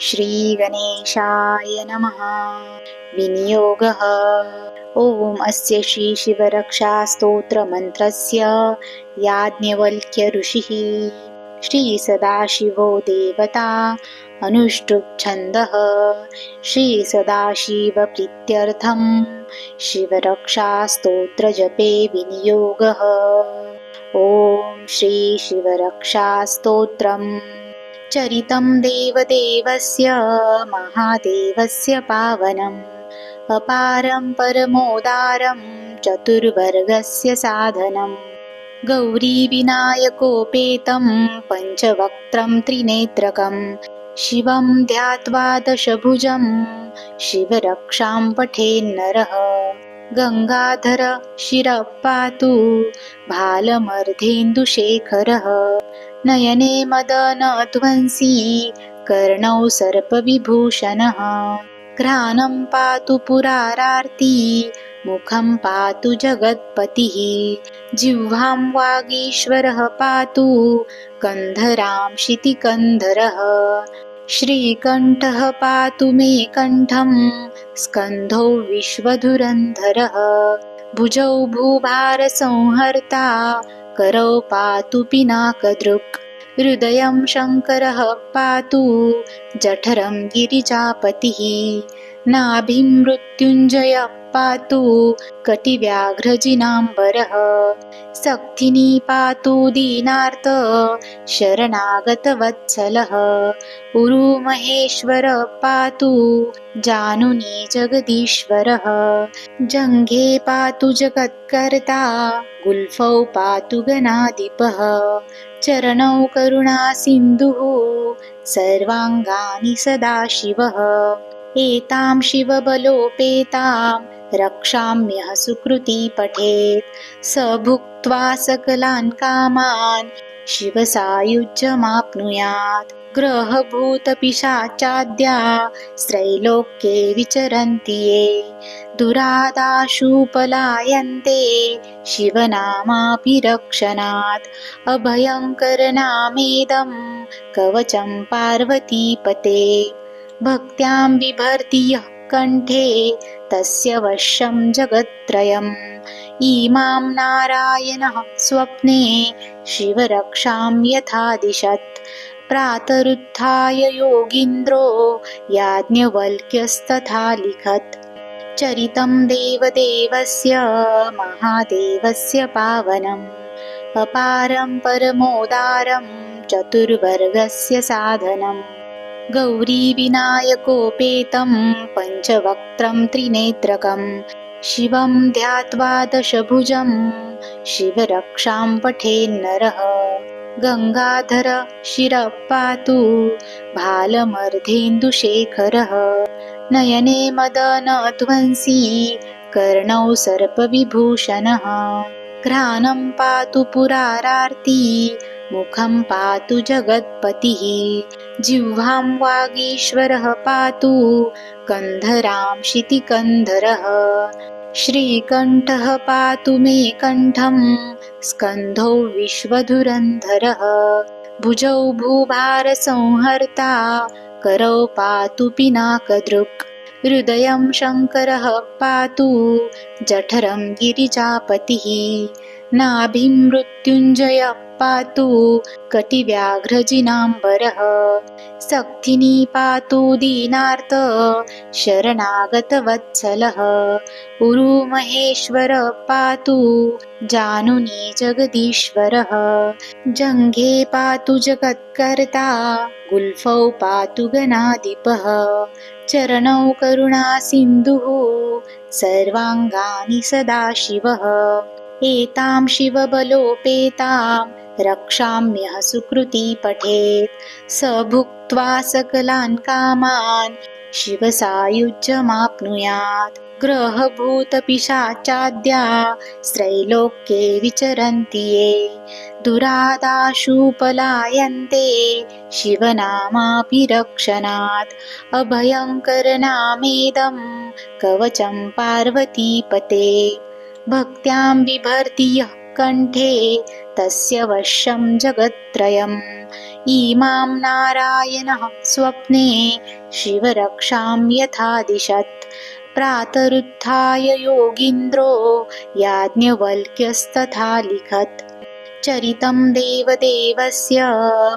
श्रीगणेशाय नमः। विनियोगः। ॐ अस्य श्रीशिवरक्षास्तोत्रमन्त्रस्य याज्ञवल्क्यऋषिः। श्रीसदाशिवो देवता अनुष्टुप्छन्दः। श्रीसदाशिवप्रीत्यर्थं शिवरक्षास्तोत्रजपे विनियोगः। ॐ श्रीशिवरक्षास्तोत्रम् चरितं देवदेवस्य महादेवस्य पावनम्। अपारं परमोदारं चतुर्वर्गस्य साधनम् गौरीविनायकोपेतं पञ्चवक्त्रं त्रिनेत्रकं शिवं ध्यात्वा दशभुजं शिवरक्षां पठेन्नरः। गङ्गाधर शिरः पातु भालमर्धेन्दुशेखरः नयने मदनध्वंसी कर्णौ सर्पविभूषणः। घ्राणं पातु पुरारार्ती मुखं पातु जगत्पतिः। जिह्वां वागीश्वरः पातु कन्धरां शितिकन्धरः श्रीकण्ठः पातु मे कण्ठं स्कन्धौ विश्वधुरन्धरः। भुजौ भूभारसंहर्ता करौ पातु पिनाकदृक्। हृदयं शङ्करः पातु जठरं गिरिजापतिः। नाभिं मृत्युञ्जयः पातु कटिव्याघ्रजिनाम्बरः। सक्थिनी पातु दीनार्त शरणागतवत्सलः। उरुमहेश्वर पातु जानुनी जगदीश्वरः। जङ्घे पातु जगत्कर्ता गुल्फौ पातु गणाधिपः। चरणौ करुणासिन्धुः सर्वाङ्गानि सदा शिवः। एतां शिवबलोपेतां रक्षाम्यः सुकृती पठेत्। स भुक्त्वा सकलान् कामान् शिवसायुज्यमाप्नुयात्। ग्रहभूतपिशाचाद्या स्त्रैलोक्ये विचरन्ति ये। दुरादाशुपलायन्ते शिवनामापि रक्षणात् अभयङ्करनामेदं कवचं पार्वतीपते। भक्त्यां बिभर्ति यः कण्ठे तस्य वशं जगत्त्रयम्। इमां नारायणः स्वप्ने शिवरक्षां यथादिशत् प्रातरुत्थाय योगीन्द्रो याज्ञवल्क्यस्तथा लिखत्। चरितं देवदेवस्य महादेवस्य पावनम् अपारं परमोदारं चतुर्वर्गस्य साधनम् गौरीविनायकोपेतं पञ्चवक्त्रं त्रिनेत्रकं। शिवं ध्यात्वा दशभुजं शिवरक्षां पठेन्नरः गङ्गाधर शिरः पातु भालमर्धेन्दुशेखरः नयने मदनध्वंसी कर्णौ सर्पविभूषणः। घ्राणं पातु पुरारार्ति मुखं पातु जगत्पतिः। जिह्वां वागीश्वरः पातु कन्धरां शितिकन्धरः। श्रीकण्ठः पातु मे कण्ठं स्कन्धौ विश्वधुरन्धरः भुजौ भूभारसंहर्ता करौ पातु पिनाकदृक् हृदयं शङ्करः पातु जठरं गिरिजापतिः। नाभिमृत्युञ्जय पातु कटिव्याघ्रजिनाम्बरः। सक्थिनी पातु दीनार्त शरणागतवत्सलः। उरुमहेश्वर पातु जानुनी जगदीश्वरः। जङ्घे पातु जगत्कर्ता गुल्फौ पातु गणाधिपः। चरणौ करुणा सिन्धुः सर्वाङ्गानि सदाशिवः। एतां शिवबलोपेतां रक्षाम्यः सुकृती पठेत्। स भुक्त्वा सकलान् कामान् शिवसायुज्यमाप्नुयात्। ग्रहभूतपिशाचाद्या स्त्रैलोक्ये विचरन्ति ये। दुरादाशुपलायन्ते शिवनामापि रक्षणात् अभयङ्करनामेदं कवचं पार्वतीपते भक्त्यां बिभर्ति यः कण्ठे तस्य वश्यं जगत्त्रयम्। इमां नारायणः स्वप्ने शिवरक्षां यथादिशत्। प्रातरुत्थाय योगीन्द्रो याज्ञवल्क्यस्तथा लिखत्। चरितं देवदेवस्य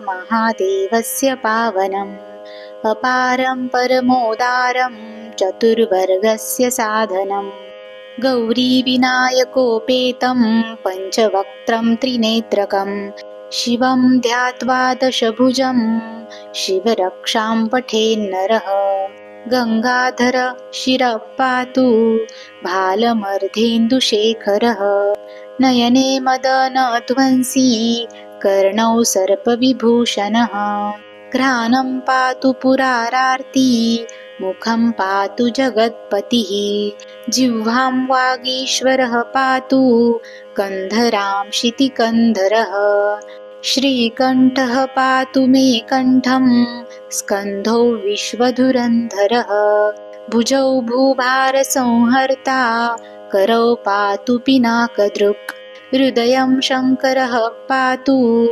महादेवस्य पावनम्। अपारं परमोदारं चतुर्वर्गस्य साधनम् गौरीविनायकोपेतं पञ्चवक्त्रं त्रिनेत्रकं शिवं ध्यात्वा दशभुजं शिवरक्षां पठेन्नरः गङ्गाधर शिरः पातु भालमर्धेन्दुशेखरः नयने मदनध्वंसी कर्णौ सर्पविभूषणः घ्राणं पातु पुरारार्ती मुखं पातु जगत्पतिः। जिह्वां वागीश्वरः पातु कन्धरां शितिकन्धरः। श्रीकण्ठः पातु मे कण्ठं स्कन्धौ विश्वधुरन्धरः। भुजौ भूभारसंहर्ता करौ पातु पिनाकदृक्। हृदयं शङ्करः पातु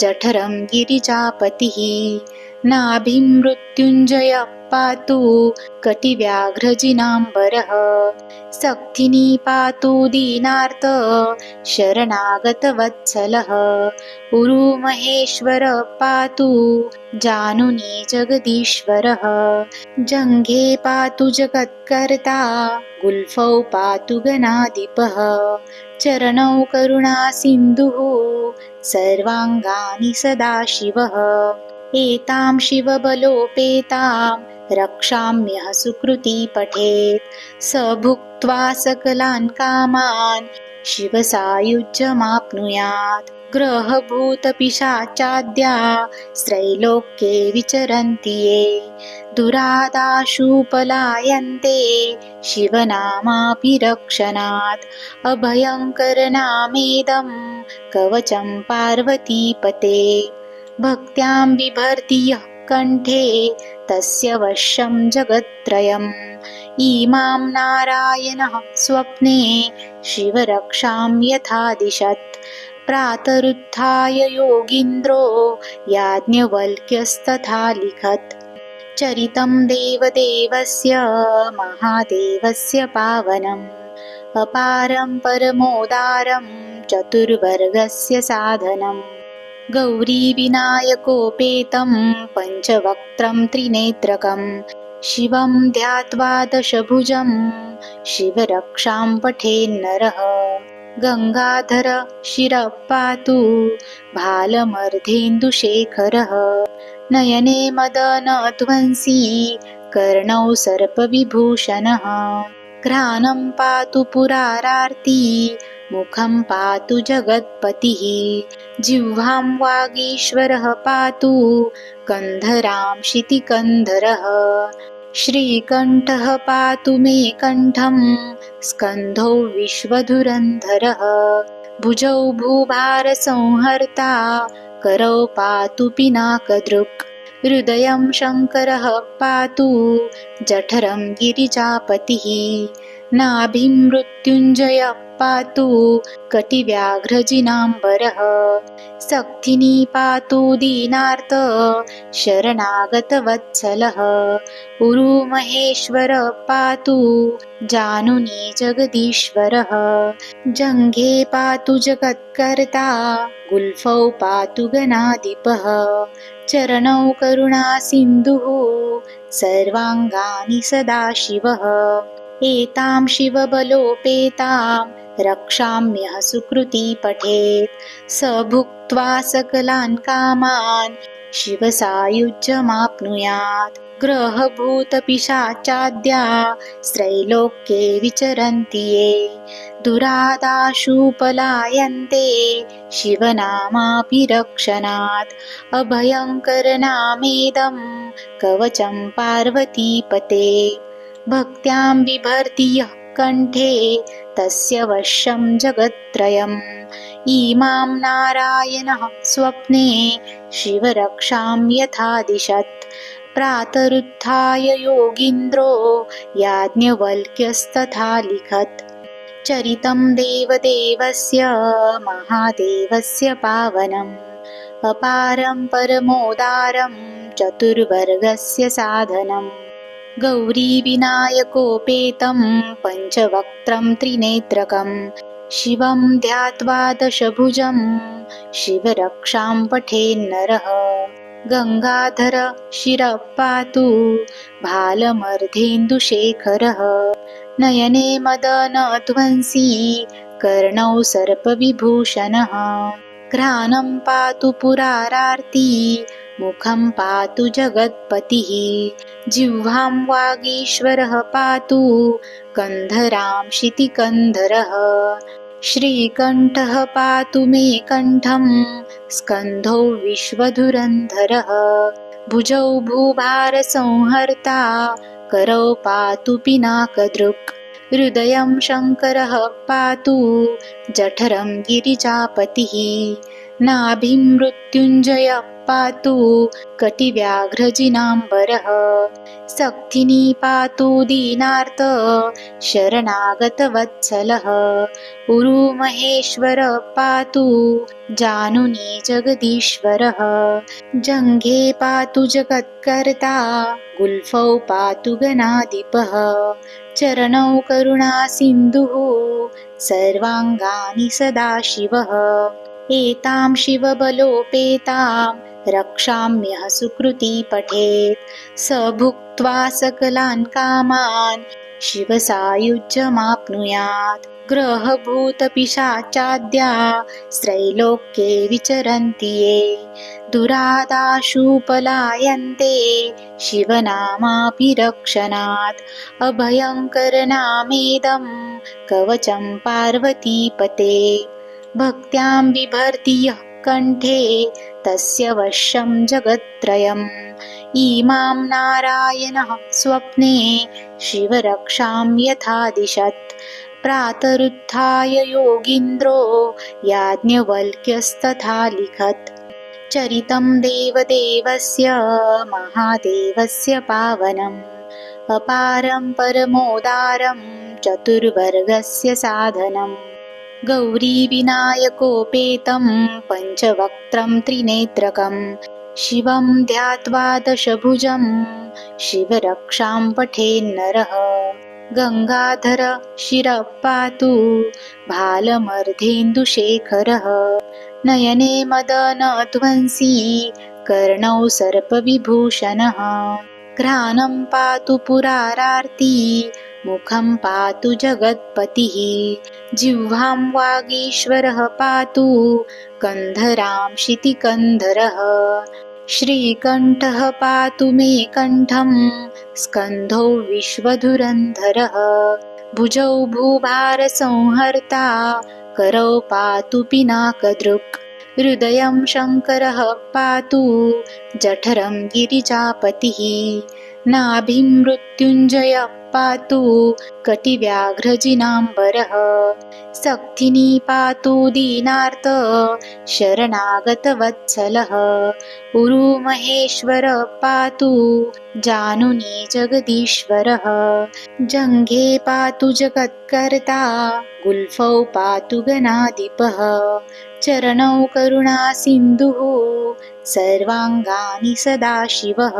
जठरं गिरिजापतिः। नाभिं मृत्युञ्जयः पातु कटिव्याघ्रजिनाम्बरः। सक्थिनी पातु दीनार्त शरणागतवत्सलः। उरुमहेश्वर पातु जानुनी जगदीश्वरः। जङ्घे पातु जगत्कर्ता गुल्फौ पातु गणाधिपः। चरणौ करुणा सिन्धुः सर्वाङ्गानि सदाशिवः। एतां शिवबलोपेतां रक्षाम्यः सुकृती पठेत्। स भुक्त्वा सकलान् कामान् शिवसायुज्यमाप्नुयात्। ग्रहभूतपिशाचाद्या स्त्रैलोक्ये विचरन्ति ये। दुरादाशुपलायन्ते शिवनामापि रक्षणात् अभयङ्करनामेदं कवचं पार्वतीपते भक्त्यां बिभर्ति यः कण्ठे तस्य वश्यं जगत्त्रयम्। इमां नारायणः स्वप्ने शिवरक्षां यथादिशत्। प्रातरुत्थाय योगीन्द्रो याज्ञवल्क्यस्तथा लिखत्। चरितं देवदेवस्य महादेवस्य पावनम्। अपारं परमोदारं चतुर्वर्गस्य साधनम् गौरीविनायकोपेतं पञ्चवक्त्रं त्रिनेत्रकं शिवं ध्यात्वा दशभुजं शिवरक्षां पठेन्नरः गङ्गाधर शिरः पातु भालमर्धेन्दुशेखरः नयने मदनध्वंसी कर्णौ सर्पविभूषणः। घ्राणं पातु पुरारार्ती मुखं पातु जगत्पतिः। जिह्वां वागीश्वरः पातु कन्धरां। शितिकन्धरः श्रीकण्ठः पातु मे कण्ठं स्कन्धौ विश्वधुरन्धरः। भुजौ भूभारसंहर्ता करौ पातु पिनाकदृक्। हृदयं शङ्करः पातु जठरं गिरिजापतिः। नाभिमृत्युञ्जय पातु कटिव्याघ्रजिनाम्बरः सक्थिनी पातु दीनार्त शरणागतवत्सलः उरुमहेश्वर पातु जानुनी जगदीश्वरः जङ्घे पातु जगत्कर्ता गुल्फौ पातु गणाधिपः चरणौ करुणासिन्धुः सर्वाङ्गानि सदाशिवः। एतां शिवबलोपेतां रक्षाम्यः सुकृती पठेत्। स भुक्त्वा सकलान् कामान् शिवसायुज्यमाप्नुयात्। ग्रहभूतपिशाचाद्या स्त्रैलोक्ये विचरन्ति ये। दुरादाशुपलायन्ते शिवनामापि रक्षणात् अभयङ्करनामेदं कवचं पार्वतीपते भक्त्यां बिभर्ति यः कण्ठे तस्य वश्यं जगत्त्रयम्। इमां नारायणः स्वप्ने शिवरक्षां यथादिशत्। प्रातरुत्थाय योगीन्द्रो याज्ञवल्क्यस्तथा लिखत्। चरितं देवदेवस्य महादेवस्य पावनम् अपारं परमोदारं चतुर्वर्गस्य साधनम् गौरीविनायकोपेतं पञ्चवक्त्रं त्रिनेत्रकम् शिवं ध्यात्वा दशभुजं शिवरक्षां पठेन्नरः गङ्गाधर शिरः पातु भालमर्धेन्दुशेखरः नयने मदनध्वंसी कर्णौ सर्पविभूषणः। घ्राणं पातु पुरारार्ती मुखं पातु जगत्पतिः। जिह्वां वागीश्वरः पातु कन्धरां शितिकन्धरः। श्रीकण्ठः पातु मे कण्ठं स्कन्धौ विश्वधुरन्धरः। भुजौ भूभारसंहर्ता करौ पातु पिनाकदृक्। हृदयं शङ्करः पातु जठरं गिरिजापतिः। नाभिमृत्युञ्जय पातु कटिव्याघ्रजिनाम्बरः। सक्थिनी पातु दीनार्त शरणागतवत्सलः। उरुमहेश्वर पातु जानुनी जगदीश्वरः। जङ्घे पातु जगत्कर्ता गुल्फौ पातु गणाधिपः। चरणौ करुणासिन्धुः सर्वाङ्गानि सदाशिवः। एतां शिवबलोपेतां रक्षाम्यः सुकृती पठेत्। स भुक्त्वा सकलान् कामान् शिवसायुज्यमाप्नुयात्। ग्रहभूतपिशाचाद्या स्त्रैलोक्ये विचरन्ति ये। दुरादाशु पलायन्ते शिवनामापि रक्षणात् अभयङ्करनामेदं कवचं पार्वतीपते भक्त्यां बिभर्ति यः कण्ठे तस्य वश्यं जगत्त्रयम्। इमां नारायणः स्वप्ने शिवरक्षां यथादिशत्। प्रातरुत्थाय योगीन्द्रो याज्ञवल्क्यस्तथा लिखत्। चरितं देवदेवस्य महादेवस्य पावनम्। अपारं परमोदारं चतुर्वर्गस्य साधनम् गौरीविनायकोपेतं पञ्चवक्त्रं त्रिनेत्रकम् शिवं ध्यात्वा दशभुजं शिवरक्षां पठेन्नरः गङ्गाधर शिरः पातु भालमर्धेन्दुशेखरः नयने मदनध्वंसी कर्णौ सर्पविभूषणः घ्राणं पातु पुरारार्ती मुखं पातु जगत्पतिः। जिह्वां वागीश्वरः पातु कन्धरां शितिकन्धरः। श्रीकण्ठः पातु मे कण्ठं स्कन्धौ विश्वधुरन्धरः। भुजौ भूभारसंहर्ता करौ पातु पिनाकदृक्। हृदयं शङ्करः पातु जठरं गिरिजापतिः नाभिं मृत्युञ्जयः पातु कटिव्याघ्रजिनाम्बरः सक्थिनी पातु दीनार्त शरणागतवत्सलः उरुमहेश्वर पातु जानुनी जगदीश्वरः जङ्घे पातु जगत्कर्ता गुल्फौ पातु गणाधिपः चरणौ करुणा सिन्धुः सर्वाङ्गानि सदा शिवः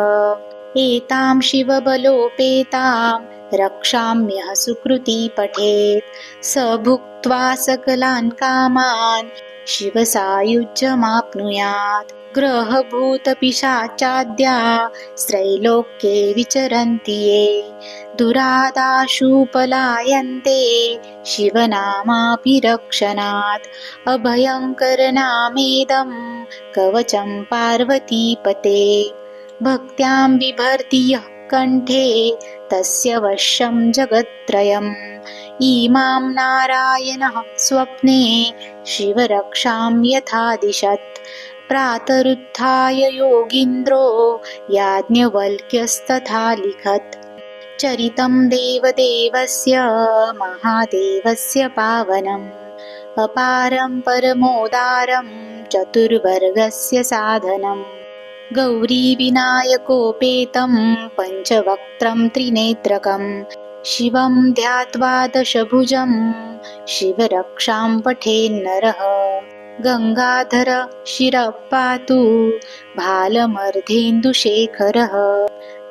एतां शिवबलोपेतां रक्षाम्यः सुकृती पठेत्। स भुक्त्वा सकलान् कामान् शिवसायुज्यमाप्नुयात्। ग्रहभूतपिशाचाद्या स्त्रैलोक्ये विचरन्ति ये दुरादाशु पलायन्ते शिवनामापि रक्षणात् अभयङ्करनामेदं कवचं पार्वतीपते। भक्त्यां बिभर्ति यः कण्ठे तस्य वश्यं जगत्त्रयम्। इमां नारायणः स्वप्ने शिवरक्षां यथादिशत् प्रातरुत्थाय योगीन्द्रो याज्ञवल्क्यस्तथा लिखत्। चरितं देवदेवस्य महादेवस्य पावनम्। अपारं परमोदारं चतुर्वर्गस्य साधनम्। गौरीविनायकोपेतं पञ्चवक्त्रं त्रिनेत्रकम्। शिवं ध्यात्वा दशभुजं शिवरक्षां पठेन्नरः गङ्गाधर शिरः पातु भालमर्धेन्दुशेखरः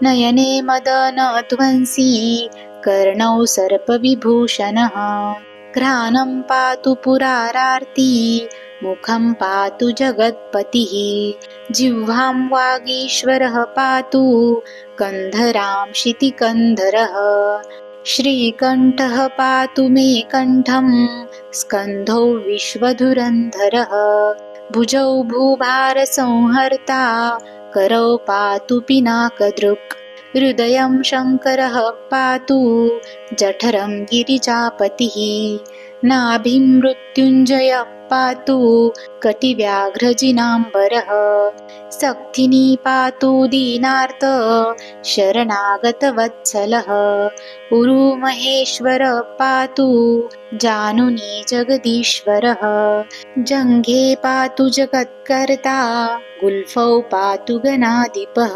नयने मदनध्वंसी कर्णौ सर्पविभूषणः। घ्राणं पातु पुरारार्ती मुखं पातु जगत्पतिः। जिह्वां वागीश्वरः पातु कन्धरां शितिकन्धरः श्रीकण्ठः पातु मे कण्ठं स्कन्धौ विश्वधुरन्धरः। भुजौ भूभारसंहर्ता करौ पातु पिनाकदृक्। हृदयं शङ्करः पातु जठरं गिरिजापतिः। नाभिमृत्युञ्जय पातु कटिव्याघ्रजिनाम्बरः। सक्थिनी पातु दीनार्त शरणागतवत्सलः। उरुमहेश्वर पातु जानुनी जगदीश्वरः। जङ्घे पातु जगत्कर्ता गुल्फौ पातु गणाधिपः।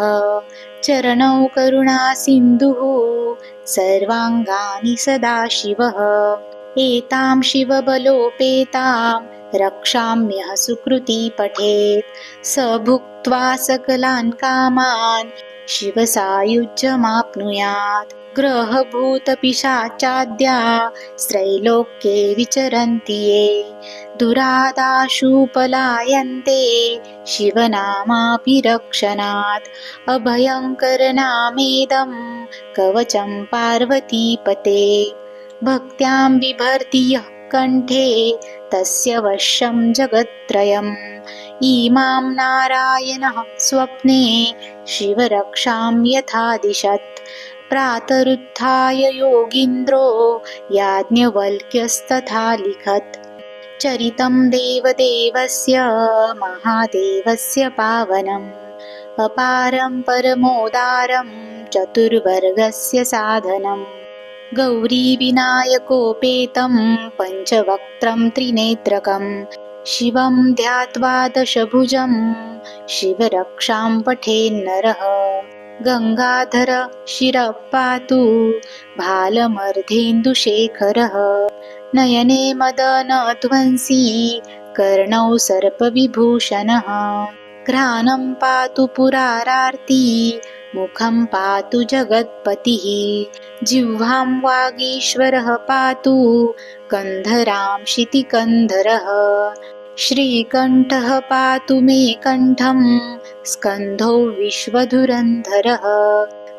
चरणौ करुणा सिन्धुः सर्वाङ्गानि सदाशिवः। एतां शिवबलोपेतां रक्षाम्यः सुकृती पठेत्। स भुक्त्वा सकलान् कामान् शिवसायुज्यमाप्नुयात्। ग्रहभूतपिशाचाद्या स्त्रैलोक्ये विचरन्ति ये। दुरादाशुपलायन्ते शिवनामापि रक्षणात् अभयङ्करनामेदं कवचं पार्वतीपते भक्त्यां बिभर्ति यः कण्ठे तस्य वशं जगत्त्रयम्। इमां नारायणः स्वप्ने शिवरक्षां यथादिशत्। प्रातरुत्थाय योगीन्द्रो याज्ञवल्क्यस्तथा लिखत्। चरितं देवदेवस्य महादेवस्य पावनम्। अपारं परमोदारं चतुर्वर्गस्य साधनम् गौरीविनायकोपेतं पञ्चवक्त्रं त्रिनेत्रकं शिवं ध्यात्वा दशभुजं शिवरक्षां पठेन्नरः गङ्गाधर शिरः पातु भालमर्धेन्दुशेखरः नयने मदनध्वंसी कर्णौ सर्पविभूषणः घ्राणं पातु पुरारार्ती मुखं पातु जगत्पतिः। जिह्वां वागीश्वरः पातु कन्धरां शितिकन्धरः श्रीकण्ठः पातु मे कण्ठं स्कन्धौ विश्वधुरन्धरः।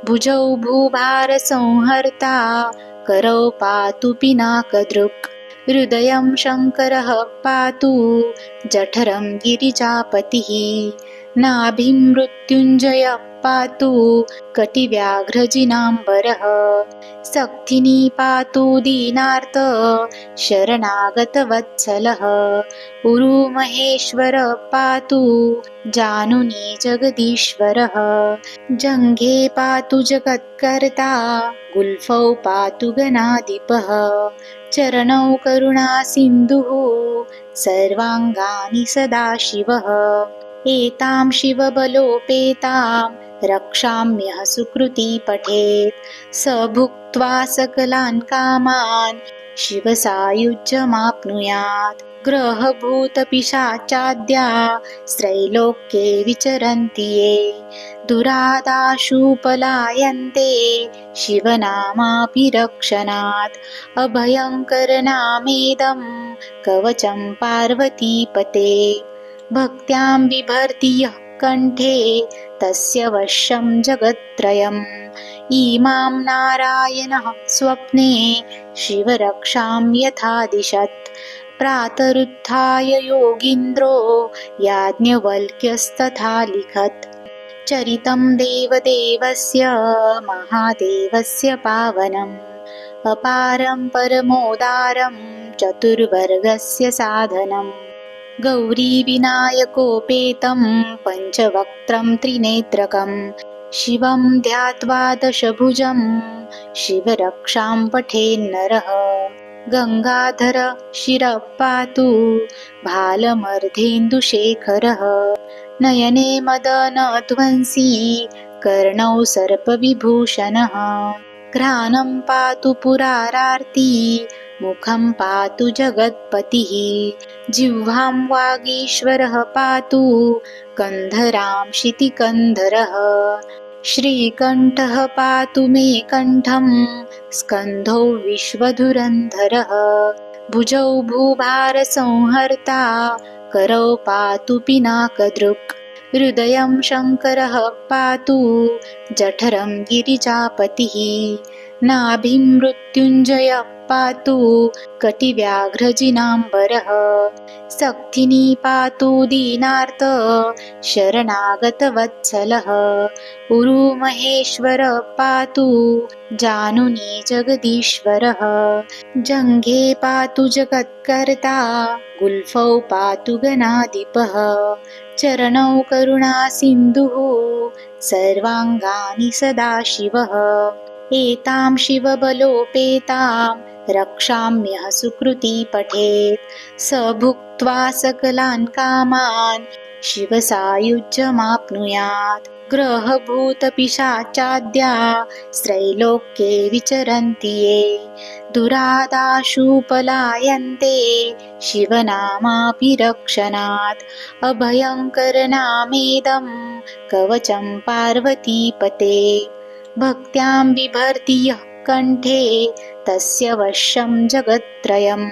भुजौ भूभारसंहर्ता करौ पातु पिनाकदृक्। हृदयं शङ्करः पातु जठरं गिरिजापतिः। नाभिं मृत्युञ्जय पातु कटिव्याघ्रजिनाम्बरः। सक्थिनी पातु दीनार्त शरणागतवत्सलः। उरुमहेश्वर पातु जानुनी जगदीश्वरः। जङ्घे पातु जगत्कर्ता गुल्फौ पातु गणाधिपः। चरणौ करुणा सिन्धुः सर्वाङ्गानि सदाशिवः। एतां शिवबलोपेतां रक्षाम्यः सुकृती पठेत्। स भुक्त्वा सकलान् कामान् शिवसायुज्यमाप्नुयात्। ग्रहभूतपिशाचाद्या स्त्रैलोक्ये विचरन्ति ये। दुरादाशुपलायन्ते शिवनामापि रक्षणात् अभयङ्करनामेदं कवचं पार्वतीपते भक्त्यां बिभर्ति यः कण्ठे तस्य वशं जगत्त्रयम्। इमां नारायणः स्वप्ने शिवरक्षां यथादिशत्। प्रातरुत्थाय योगीन्द्रो याज्ञवल्क्यस्तथा लिखत्। चरितं देवदेवस्य महादेवस्य पावनम्। अपारं परमोदारं चतुर्वर्गस्य साधनम् गौरीविनायकोपेतं पञ्चवक्त्रं त्रिनेत्रकं शिवं ध्यात्वा दशभुजं शिवरक्षां पठेन्नरः गङ्गाधर शिरः पातु भालमर्धेन्दुशेखरः नयने मदनध्वंसी कर्णौ सर्पविभूषणः घ्राणं पातु पुरारार्ती मुखं पातु जगत्पतिः जिह्वां वागीश्वरः पातु कन्धरां शितिकन्धरः। श्रीकण्ठः पातु मे कण्ठं स्कन्धौ विश्वधुरन्धरः। भुजौ भूभारसंहर्ता करौ पातु पिनाकदृक्। हृदयं शङ्करः पातु जठरं गिरिजापतिः नाभिं मृत्युञ्जय पातु कटिव्याघ्रजिनाम्बरः। सक्थिनी पातु दीनार्त शरणागतवत्सलः। उरुमहेश्वर पातु जानुनी जगदीश्वरः। जङ्घे पातु जगत्कर्ता गुल्फौ पातु गणाधिपः। चरणौ करुणा सिन्धुः सर्वाङ्गानि सदाशिवः। एतां शिवबलोपेतां रक्षाम्यः सुकृती पठेत् स भुक्त्वा सकलान् कामान् शिवसायुज्यमाप्नुयात्। ग्रहभूतपिशाचाद्या स्त्रैलोक्ये विचरन्ति ये। दुरादाशुपलायन्ते शिवनामापि रक्षणात् अभयङ्करनामेदं कवचं पार्वतीपते भक्त्यां बिभर्ति यः कण्ठे तस्य वश्यं जगत्त्रयम्।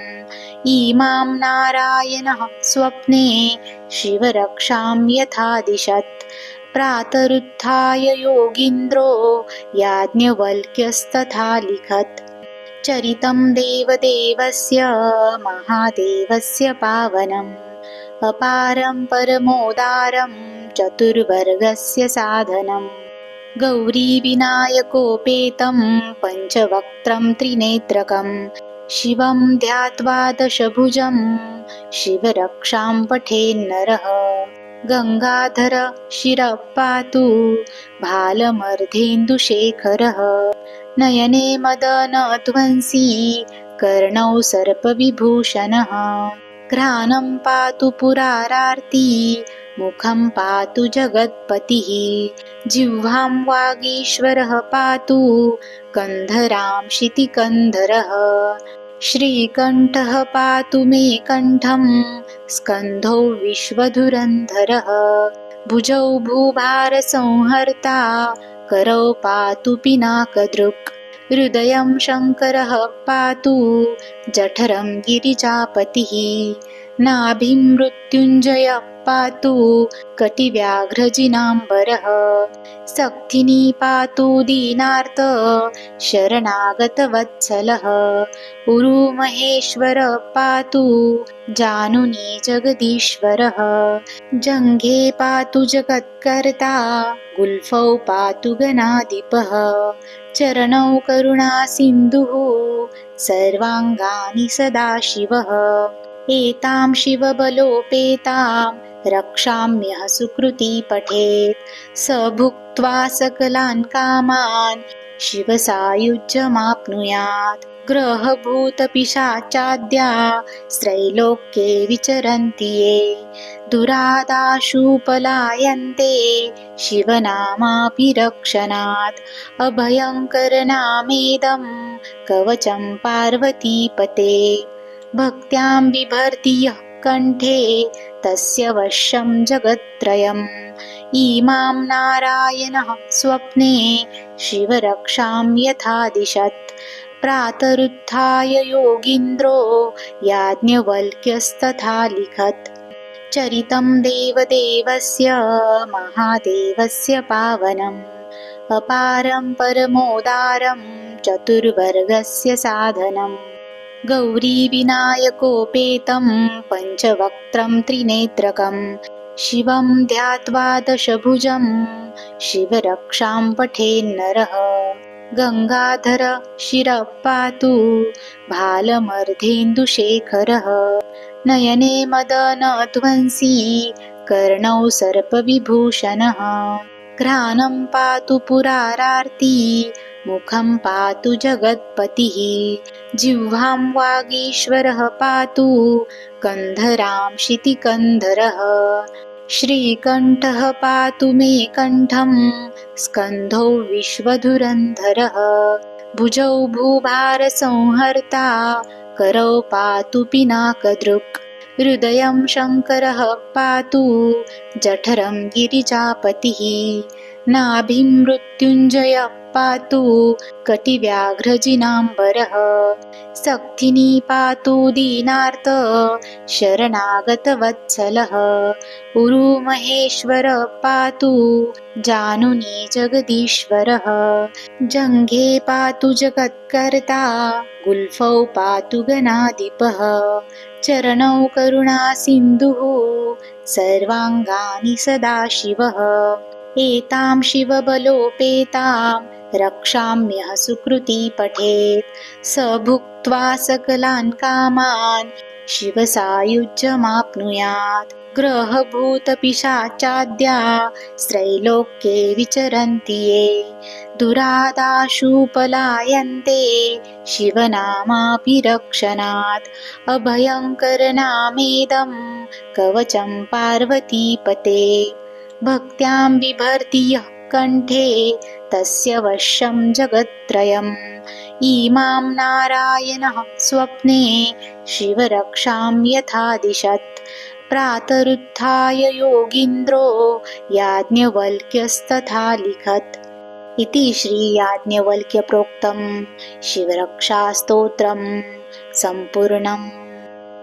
इमां नारायणः स्वप्ने शिवरक्षां यथादिशत्। प्रातरुत्थाय योगीन्द्रो याज्ञवल्क्यस्तथा लिखत्। चरितं देवदेवस्य महादेवस्य पावनम्। अपारं परमोदारं चतुर्वर्गस्य साधनम् गौरीविनायकोपेतं पञ्चवक्त्रं त्रिनेत्रकं शिवं ध्यात्वा दशभुजं शिवरक्षां पठेन्नरः गङ्गाधर शिरः पातु भालमर्धेन्दुशेखरः नयने मदनध्वंसी कर्णौ सर्पविभूषणः घ्राणं पातु पुरारार्ती मुखं पातु जगत्पतिः। जिह्वां वागीश्वरः पातु कन्धरां शितिकन्धरः श्रीकण्ठः पातु मे कण्ठं स्कन्धौ विश्वधुरन्धरः। भुजौ भूभारसंहर्ता करौ पातु पिनाकदृक्। हृदयं शङ्करः पातु जठरं गिरिजापतिः। नाभिमृत्युञ्जय पातु कटिव्याघ्रजिनाम्बरः। सक्थिनी पातु दीनार्त शरणागतवत्सलः। उरुमहेश्वर पातु जानुनी जगदीश्वरः। जङ्घे पातु जगत्कर्ता गुल्फौ पातु गणाधिपः। चरणौ करुणा सिन्धुः सर्वाङ्गानि सदाशिवः। एतां शिवबलोपेतां रक्षाम्यः सुकृती पठेत्। स भुक्त्वा सकलान् कामान् शिवसायुज्यमाप्नुयात्। ग्रहभूतपिशाचाद्या स्त्रैलोक्ये विचरन्ति ये। दुरादाशुपलायन्ते शिवनामापि रक्षणात् अभयङ्करनामेदं कवचं पार्वतीपते भक्त्यां बिभर्ति यः कण्ठे तस्य वश्यं जगत्त्रयम्। इमां नारायणः स्वप्ने शिवरक्षां यथादिशत्। प्रातरुत्थाय योगीन्द्रो याज्ञवल्क्यस्तथा लिखत्। चरितं देवदेवस्य महादेवस्य पावनम्। अपारं परमोदारं चतुर्वर्गस्य साधनम् गौरीविनायकोपेतं पञ्चवक्त्रं त्रिनेत्रकं शिवं ध्यात्वा दशभुजं शिवरक्षां पठेन्नरः गङ्गाधर शिरः पातु भालमर्धेन्दुशेखरः नयने मदनध्वंसी कर्णौ सर्पविभूषणः घ्राणं पातु पुरारार्ती मुखं पातु जगत्पतिः। जिह्वां वागीश्वरः पातु कन्धरां शितिकन्धरः। श्रीकण्ठः पातु मे कण्ठं स्कन्धौ विश्वधुरन्धरः। भुजौ भूभारसंहर्ता करौ पातु पिनाकदृक्। हृदयं शङ्करः पातु जठरं गिरिजापतिः। नाभिमृत्युञ्जय पातु कटिव्याघ्रजिनाम्बरः। सक्थिनी पातु दीनार्त शरणागतवत्सलः। उरुमहेश्वर पातु जानुनी जगदीश्वरः। जङ्घे पातु जगत्कर्ता गुल्फौ पातु गणाधिपः। चरणौ करुणा सिन्धुः सर्वाङ्गानि सदाशिवः। एतां शिवबलोपेतां रक्षाम्यः सुकृती पठेत्। स भुक्त्वा सकलान् कामान् शिवसायुज्यमाप्नुयात्। ग्रहभूतपिशाचाद्या स्त्रैलोक्ये विचरन्ति ये। दुरादाशुपलायन्ते शिवनामापि रक्षणात् अभयङ्करनामेदं कवचं पार्वतीपते भक्त्यां बिभर्ति यः कण्ठे तस्य वश्यं जगत्त्रयम्। इमां नारायणः स्वप्ने शिवरक्षां यथादिशत्। प्रातरुत्थाय योगीन्द्रो याज्ञवल्क्यस्तथा लिखत्। इति श्रीयाज्ञवल्क्यप्रोक्तं शिवरक्षास्तोत्रं सम्पूर्णम्